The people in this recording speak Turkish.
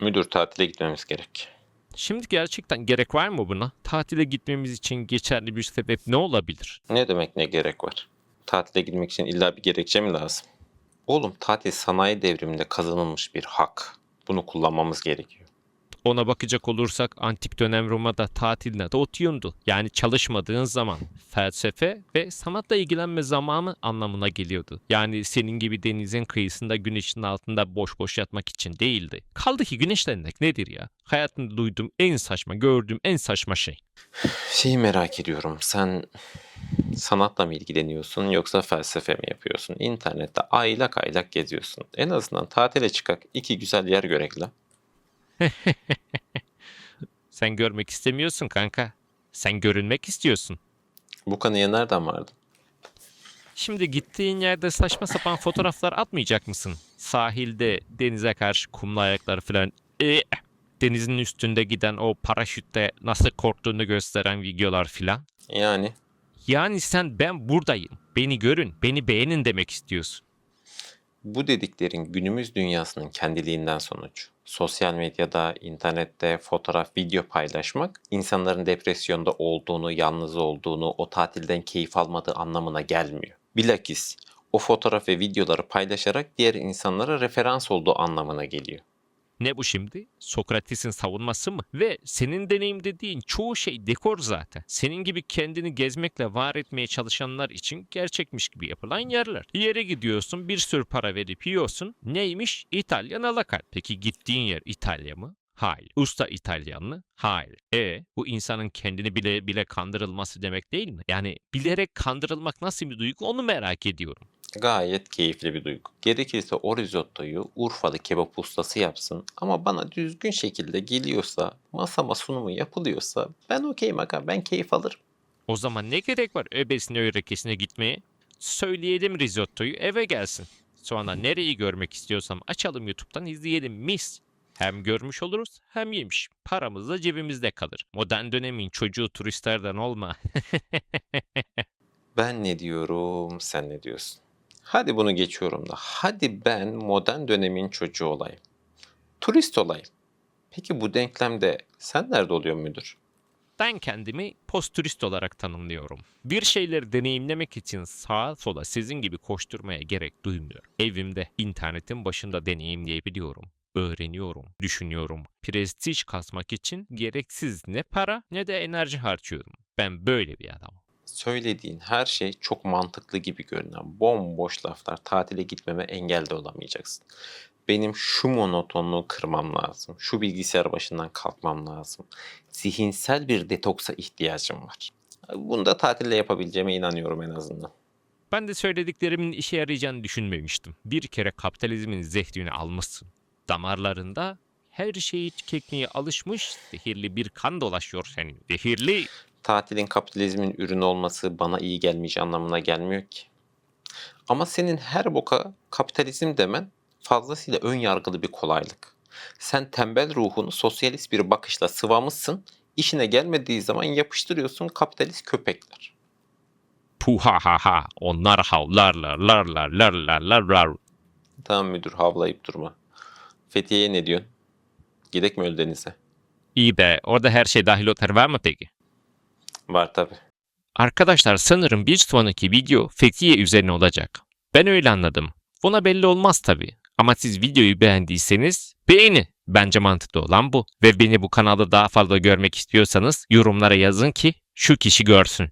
Müdür tatile gitmemiz gerek. Şimdi gerçekten gerek var mı buna? Tatile gitmemiz için geçerli bir sebep ne olabilir? Ne demek ne gerek var? Tatile gitmek için illa bir gerekçe mi lazım? Oğlum tatil sanayi devriminde kazanılmış bir hak. Bunu kullanmamız gerekiyor. Ona bakacak olursak antik dönem Roma'da tatilin adı otiyundu. Yani çalışmadığın zaman felsefe ve sanatla ilgilenme zamanı anlamına geliyordu. Yani senin gibi denizin kıyısında güneşin altında boş boş yatmak için değildi. Kaldı ki güneşlenmek nedir ya? Hayatımda duyduğum en saçma, gördüğüm en saçma şey. Şeyi merak ediyorum. Sen sanatla mı ilgileniyorsun yoksa felsefe mi yapıyorsun? İnternette aylak aylak geziyorsun. En azından tatile çıkak iki güzel yer görek la. Sen görmek istemiyorsun kanka. Sen görünmek istiyorsun. Bu kanıya nereden vardın? Şimdi gittiğin yerde saçma sapan fotoğraflar atmayacak mısın? Sahilde denize karşı kumlu ayaklar falan. Ee, denizin üstünde giden o paraşütte nasıl korktuğunu gösteren videolar filan. Yani Yani sen ben buradayım. Beni görün, beni beğenin demek istiyorsun. bu dediklerin günümüz dünyasının kendiliğinden sonucu. Sosyal medyada, internette fotoğraf, video paylaşmak insanların depresyonda olduğunu, yalnız olduğunu, o tatilden keyif almadığı anlamına gelmiyor. Bilakis o fotoğraf ve videoları paylaşarak diğer insanlara referans olduğu anlamına geliyor. Ne bu şimdi? Sokrates'in savunması mı? Ve senin deneyim dediğin çoğu şey dekor zaten. Senin gibi kendini gezmekle var etmeye çalışanlar için gerçekmiş gibi yapılan yerler. Bir yere gidiyorsun, bir sürü para verip yiyorsun. Neymiş? İtalyan alakart. Peki gittiğin yer İtalya mı? Hayır. Usta İtalyan mı? Hayır. E bu insanın kendini bile bile kandırılması demek değil mi? Yani bilerek kandırılmak nasıl bir duygu onu merak ediyorum. Gayet keyifli bir duygu. Gerekirse o risottoyu Urfalı kebap ustası yapsın ama bana düzgün şekilde geliyorsa, masama sunumu yapılıyorsa ben okeyim aga ben keyif alırım. O zaman ne gerek var öbesine örekesine gitmeye? Söyleyelim risottoyu eve gelsin. Sonra nereyi görmek istiyorsam açalım YouTube'dan izleyelim mis. Hem görmüş oluruz hem yemiş. Paramız da cebimizde kalır. Modern dönemin çocuğu turistlerden olma. Ben ne diyorum, sen ne diyorsun? Hadi bunu geçiyorum da. Hadi ben modern dönemin çocuğu olayım. Turist olayım. Peki bu denklemde sen nerede oluyorsun müdür? ben kendimi post turist olarak tanımlıyorum. Bir şeyleri deneyimlemek için sağa sola sizin gibi koşturmaya gerek duymuyorum. Evimde internetin başında deneyimleyebiliyorum. Öğreniyorum, düşünüyorum. Prestij kasmak için gereksiz ne para ne de enerji harcıyorum. Ben böyle bir adamım. Söylediğin her şey çok mantıklı gibi görünen bomboş laflar tatile gitmeme engel de olamayacaksın. Benim şu monotonluğu kırmam lazım. Şu bilgisayar başından kalkmam lazım. Zihinsel bir detoksa ihtiyacım var. Bunu da tatille yapabileceğime inanıyorum en azından. Ben de söylediklerimin işe yarayacağını düşünmemiştim. Bir kere kapitalizmin zehrini almışsın. Damarlarında her şeyi tüketmeye alışmış zehirli bir kan dolaşıyor senin. Zehirli. Tatilin kapitalizmin ürünü olması bana iyi gelmeyeceği anlamına gelmiyor ki. Ama senin her boka kapitalizm demen fazlasıyla ön yargılı bir kolaylık. Sen tembel ruhunu sosyalist bir bakışla sıvamışsın, işine gelmediği zaman yapıştırıyorsun kapitalist köpekler. Puha ha ha. Onlar havlarlar lar lar lar lar lar lar. Tamam müdür havlayıp durma. Fethiye'ye ne diyorsun? Gidek mi Öldeniz'e? İyi be orada her şey dahil otel var mı peki? Var tabi. Arkadaşlar sanırım bir sonraki video Fethiye üzerine olacak. Ben öyle anladım. Buna belli olmaz tabi. Ama siz videoyu beğendiyseniz beğeni. Bence mantıklı olan bu. Ve beni bu kanalda daha fazla görmek istiyorsanız yorumlara yazın ki şu kişi görsün.